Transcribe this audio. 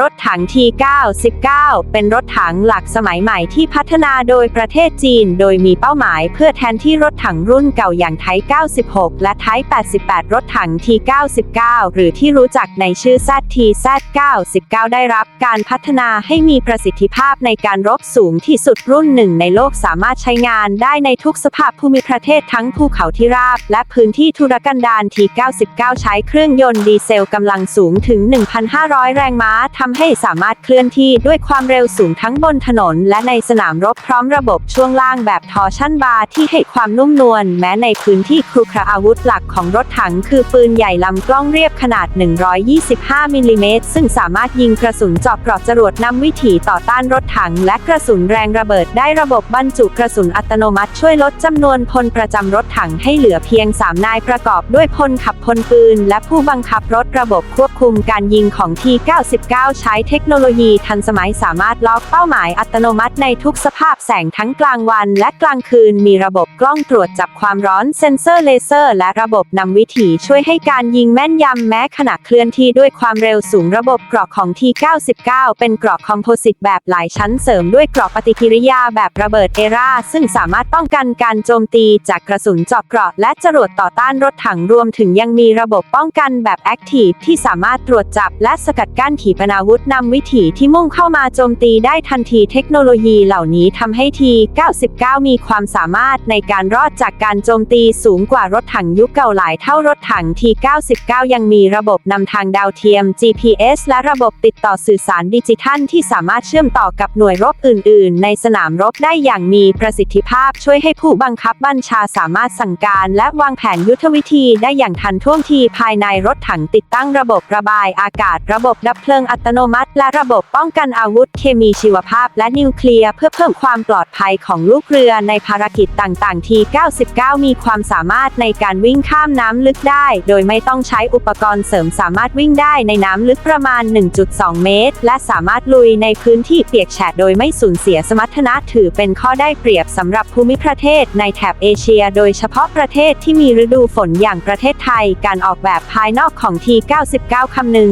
รถถัง T99 เป็นรถถังหลักสมัยใหม่ที่พัฒนาโดยประเทศจีน โดยมีเป้าหมายเพื่อแทนที่รถถังรุ่นเก่าอย่างไท96 และไท88 รถถัง T99 หรือที่รู้จักในชื่อ ZTZ99 ได้รับการพัฒนาให้มีประสิทธิภาพในการรบสูงที่สุดรุ่นหนึ่งในโลกสามารถใช้งานได้ในทุกสภาพภูมิประเทศทั้งภูเขาที่ราบ และพื้นที่ทุรกันดาร T99 ใช้เครื่องยนต์ดีเซลกำลังสูงถึง 1,500 แรงม้าททำให้สามารถเคลื่อนที่ด้วยความเร็วสูงทั้งบนถนน และในสนามรบพร้อมระบบช่วงล่างแบบทอร์ชั่นบาร์ที่ให้ความนุ่มนวลแม้ในพื้นที่ครุขระอาวุธหลักของรถถังคือปืนใหญ่ลำกล้องเรียบขนาด 125มิลลิเมตรซึ่งสามารถยิงกระสุนเจาะเกราะจรวดนำวิถีต่อต้านรถถัง และกระสุนแรงระเบิดได้ระบบบรรจุกระสุนอัตโนมัติช่วยลดจำนวนพลประจำรถถังให้เหลือเพียง 3 นายประกอบด้วยพลขับพลปืน และผู้บังคับรถระบบควบคุมการยิงของ T99 ใช้เทคโนโลยีทันสมัยสามารถล็อกเป้าหมายอัตโนมัติในทุกสภาพแสงทั้งกลางวันและกลางคืน มีระบบกล้องตรวจจับความร้อนเซ็นเซอร์เลเซอร์ และระบบนำวิถีช่วยให้การยิงแม่นยำแม้ขณะเคลื่อนที่ด้วยความเร็วสูงระบบเกราะของ T99 เป็นเกราะคอมโพสิตแบบหลายชั้นเสริมด้วยเกราะปฏิกิริยาแบบระเบิดเอราซึ่งสามารถป้องกันการโจมตีจากกระสุนเจาะเกราะและจรวดต่อต้านรถถังรวมถึงยังมีระบบป้องกันแบบแอคทีฟที่สามารถตรวจจับและสกัดกั้นขีปนาาวุธนำวิถีที่มุ่งเข้ามาโจมตีได้ทันทีเทคโนโลยีเหล่านี้ทำให้ T99 มีความสามารถในการรอดจากการโจมตีสูงกว่ารถถังยุคเก่าหลายเท่ารถถัง T99 ยังมีระบบนำทางดาวเทียม GPS และระบบติดต่อสื่อสารดิจิทัลที่สามารถเชื่อมต่อกับหน่วยรบอื่น ๆ ในสนามรบได้อย่างมีประสิทธิภาพช่วยให้ผู้บังคับบัญชาสามารถสั่งการและวางแผนยุทธวิธีได้อย่างทันท่วงทีภายในรถถังติดตั้งระบบระบายอากาศ ระบบดับเพลิงอัตโนมัติ และระบบป้องกันอาวุธเคมีชีวภาพและนิวเคลียร์เพื่อเพิ่มความปลอดภัยของลูกเรือในภารกิจต่างๆ ที 99 มีความสามารถในการวิ่งข้ามน้ำลึกได้ โดยไม่ต้องใช้อุปกรณ์เสริมสามารถวิ่งได้ในน้ำลึกประมาณ 1.2 เมตร และสามารถลุยในพื้นที่เปียกแฉะโดยไม่สูญเสียสมรรถนะถือเป็นข้อได้เปรียบสำหรับภูมิประเทศในแถบเอเชีย โดยเฉพาะประเทศที่มีฤดูฝนอย่างประเทศไทย การออกแบบภายนอกของ T99 คำนึง